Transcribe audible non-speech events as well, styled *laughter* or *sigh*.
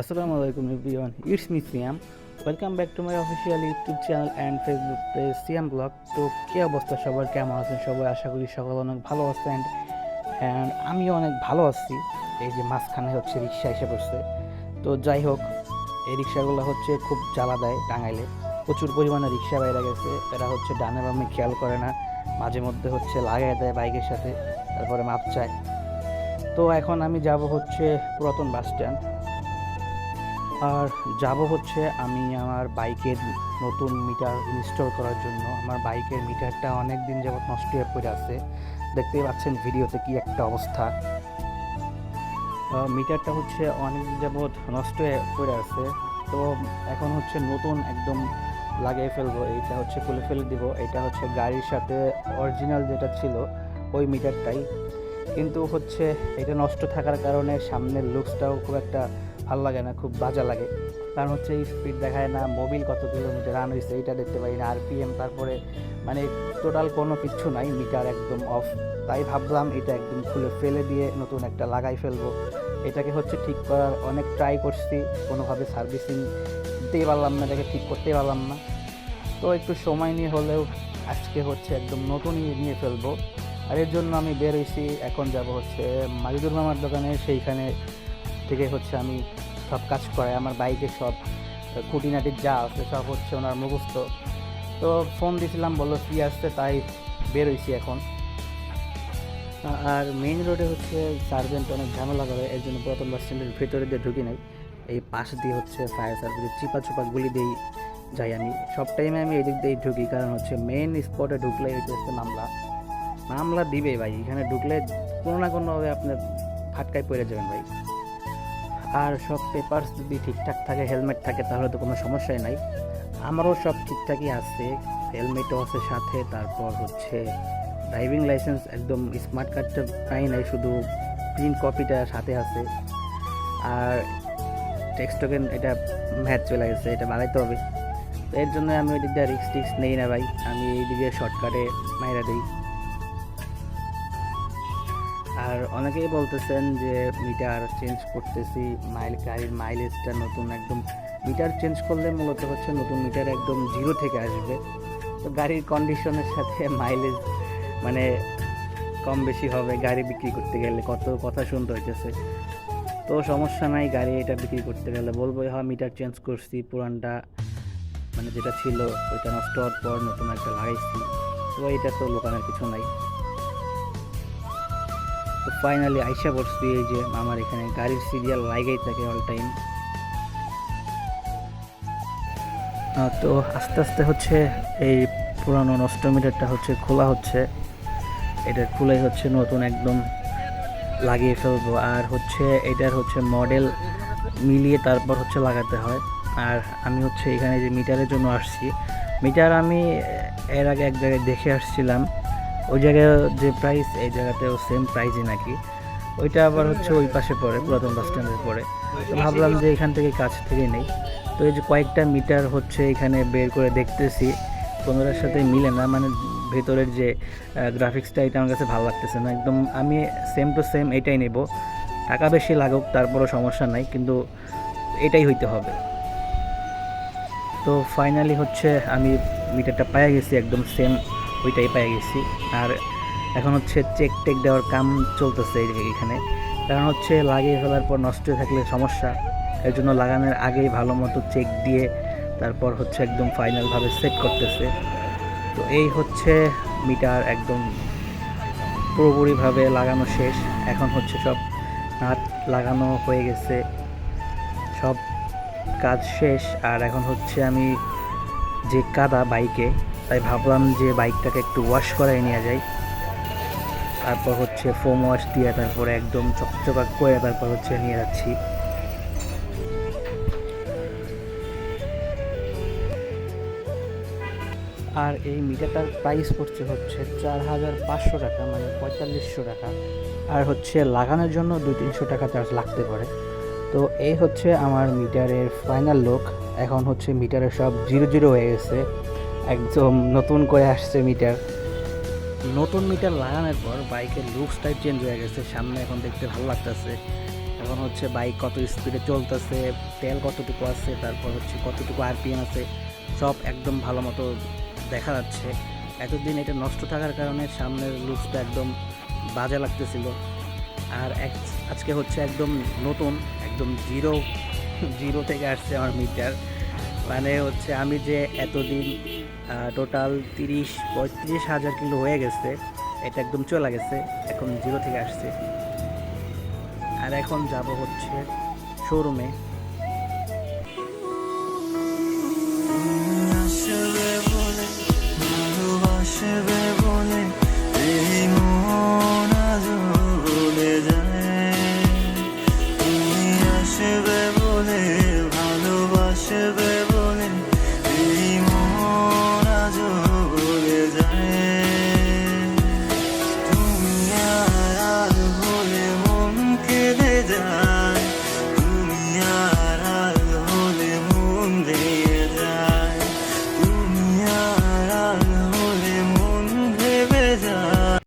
আসসালামু আলাইকুম everyone, it's me Siam. Welcome back to my official YouTube channel and Facebook page Siam blog. তো কী অবস্থা? সবার কেমন আছেন? সবাই আশা করি সকল অনেক ভালো আছেন। অ্যান্ড আমিও অনেক ভালো আছি। এই যে মাঝখানে হচ্ছে রিক্সা এসে পড়ছে। তো যাই হোক, এই রিক্সাগুলো হচ্ছে খুব জ্বালা দেয় টাঙাইলে প্রচুর পরিমাণে রিক্সা বাইরে গেছে। এরা হচ্ছে ডানে বামে খেয়াল করে না। মাঝে মধ্যে হচ্ছে লাগাই দেয় বাইকের সাথে, তারপরে মাপ চায়। তো এখন আমি যাব হচ্ছে পুরাতন বাস স্ট্যান্ড। আর যাব হচ্ছে আমি আমার বাইকের নতুন মিটার ইনস্টল করার জন্য। আমার বাইকের মিটারটা অনেক দিন যাবত নষ্ট হয়ে পড়ে আছে। দেখতেই পাচ্ছেন ভিডিওতে কি একটা অবস্থা। মিটারটা হচ্ছে অনেক যাবত নষ্ট হয়ে পড়ে আছে। তো এখন হচ্ছে নতুন একদম লাগিয়ে ফেলব। এইটা হচ্ছে খুলে ফেলে দিব। এটা হচ্ছে গাড়ির সাথে অরিজিনাল যেটা ছিল, ওই মিটারটাই। কিন্তু হচ্ছে এটা নষ্ট থাকার কারণে সামনের লুকসটাও খুব একটা ভালো লাগে না, খুব বাজা লাগে। কারণ হচ্ছে স্পিড দেখায় না মোবিল কত কিলোমিটার রান হয়েছে এইটা দেখতে পারি না আরপিএম তারপরে মানে টোটাল কোনো কিচ্ছু নাই মিটার একদম অফ তাই ভাবলাম এটা একদম খুলে ফেলে দিয়ে নতুন একটা লাগাই ফেলব। এটাকে হচ্ছে ঠিক করার অনেক ট্রাই করছি, কোনোভাবে সার্ভিসিং দিতেই পারলাম না, এটাকে ঠিক করতে পারলাম না। তো একটু সময় নিয়ে হলেও আজকে হচ্ছে একদম নতুনই নিয়ে ফেলব। আর এর জন্য আমি বের হয়েছি এখন যাব হচ্ছে মাজিদুর মামার দোকানে, সেইখানে থেকে হচ্ছে আমি সব কাজ করে, আমার বাইকে সব খুঁটিনাটির যা আছে সব হচ্ছে ওনার মুখস্থ। তো ফোন দিয়েছিলাম বলল ফ্রি আসছে? তাই বেরোইছি এখন। আর মেইন রোডে হচ্ছে সার্জেন্ট অনেক ঝামেলা করে, এর জন্য পুরাতন বাস স্ট্যান্ডের ভেতরে দিয়ে ঢুকি নাই। এই পাশ দিয়ে হচ্ছে ফায়ার সার্ভিসের চিপা চুপা গুলি দিয়েই যাই আমি। সব টাইমে আমি এদিক দিয়েই ঢুকি, কারণ হচ্ছে মেইন স্পটে ঢুকলে এটা হচ্ছে মামলা। মামলা দিবে ভাই, এখানে ঢুকলে কোনো না কোনোভাবে আপনার ফাটকায় পড়ে যাবেন ভাই। আর সব পেপারস যদি ঠিকঠাক থাকে হেলমেট থাকে, তাহলে তো কোনো সমস্যাই নাই। আমারও সব ঠিকঠাকই আছে হেলমেটও আছে সাথে, তারপর হচ্ছে ড্রাইভিং লাইসেন্স একদম স্মার্ট কার্ডটা পাই নাই, শুধু প্রিন্ট কপিটা সাথে আছে। আর টেক্সট এটা ম্যাচ চলে গেছে, এটা বাড়াইতে হবে। এর জন্য আমি ওই দিকটা রিক্স টিক্স নেই না ভাই, আমি এই দিকে শর্টকাটে মাইরা দিই। আর অনেকেই বলতেছেন যে মিটার চেঞ্জ করতেছি মাইল গাড়ির মাইলেজটা নতুন একদম মিটার চেঞ্জ করলে মূলত হচ্ছে নতুন মিটার একদম জিরো থেকে আসবে। তো গাড়ির কন্ডিশনের সাথে *laughs* মাইলেজ মানে কম বেশি হবে, গাড়ি বিক্রি করতে গেলে কত কথা শুনতে হইতেছে। তো সমস্যা নাই, গাড়ি এটা বিক্রি করতে গেলে বলব হ্যাঁ মিটার চেঞ্জ করছি, পুরানটা মানে যেটা ছিল, ওইটা নষ্ট হওয়ার পর নতুন একটা লাগাইছি। তো এটা তো লোকানোর কিছু নাই। তো ফাইনালি আইসা পড়ছি এই যে আমার এখানে গাড়ির সিরিয়াল লাগাই থাকে অল টাইম তো আস্তে আস্তে হচ্ছে এই পুরানো নষ্ট মিটারটা হচ্ছে খোলা হচ্ছে। এটা খুলে হচ্ছে নতুন একদম লাগিয়ে ফেলব। আর হচ্ছে এটার হচ্ছে মডেল মিলিয়ে তারপর হচ্ছে লাগাতে হয়। আর আমি হচ্ছে এখানে যে মিটারের জন্য আসছি মিটার আমি এর আগে এক জায়গায় দেখে আসছিলাম। ওই জায়গায় যে প্রাইস এই জায়গাতেও সেম প্রাইসই নাকি? ওইটা আবার হচ্ছে ওই পাশে পড়ে, পুরাতন বাস স্ট্যান্ডের পরে তো ভাবলাম যে এখান থেকে কাছ থেকে নেই। তো এই যে কয়েকটা মিটার হচ্ছে এখানে বের করে দেখতেছি। কোনোটার সাথে মিলে না মানে ভেতরের যে গ্রাফিক্সটা এটা আমার কাছে ভালো লাগতেছে না। একদম আমি সেম টু সেম এটাই নেব। টাকা বেশি লাগুক, তারপরও সমস্যা নাই, কিন্তু এটাই হইতে হবে। তো ফাইনালি হচ্ছে আমি মিটারটা পাইয়া গেছি, একদম সেম ওইটাই পেয়ে গেছি। আর এখন হচ্ছে চেক টেক দেওয়ার কাম চলতেছে এখানে। কারণ হচ্ছে লাগিয়ে ফেলার পর নষ্ট হয়ে থাকলে সমস্যা। এর জন্য লাগানোর আগেই ভালো মতো চেক দিয়ে তারপর হচ্ছে একদম ফাইনালভাবে সেট করতেছে। তো এই হচ্ছে মিটার একদম পুরোপুরিভাবে লাগানো শেষ। এখন হচ্ছে সব নাট লাগানো হয়ে গেছে। সব কাজ শেষ। আর এখন হচ্ছে আমি যে কাদা বাইকে তাই ভাবলাম যে বাইকটাকে একটু ওয়াশ করাই নিয়ে যাই তারপর হচ্ছে ফোম ওয়াশ দিয়ে তারপরে একদম চকচকা করে তারপর হচ্ছে নিয়ে যাচ্ছি। আর এই মিটারটার প্রাইস পড়ছে হচ্ছে চার হাজার পাঁচশো টাকা মানে পঁয়তাল্লিশশো টাকা। আর হচ্ছে লাগানোর জন্য দুই তিনশো টাকা চার্জ লাগতে পারে। তো এই হচ্ছে আমার মিটারের ফাইনাল লুক এখন হচ্ছে মিটারের সব জিরো জিরো হয়ে গেছে। একদম নতুন করে আসছে মিটার নতুন মিটার লাগানোর পর বাইকের লুকসটাই চেঞ্জ হয়ে গেছে, সামনে এখন দেখতে ভালো লাগতেছে। এখন হচ্ছে বাইক কত স্পিডে চলতেছে, তেল কতটুকু আছে, তারপর হচ্ছে কতটুকু আরপিএম আছে, সব একদম ভালো মতো দেখা যাচ্ছে। এতদিন এটা নষ্ট থাকার কারণে সামনের লুকসটা একদম বাজে লাগতেছিল। আর আজকে হচ্ছে একদম নতুন, একদম জিরো জিরো থেকে আসছে আমার মিটার মানে হচ্ছে আমি যে এতদিন টোটাল তিরিশ, পঁয়ত্রিশ হাজার কিলো হয়ে গেছে। এটা একদম চলে গেছে, এখন জিরো থেকে আসছে। আর এখন যাব হচ্ছে শোরুমে ভালোবাসবে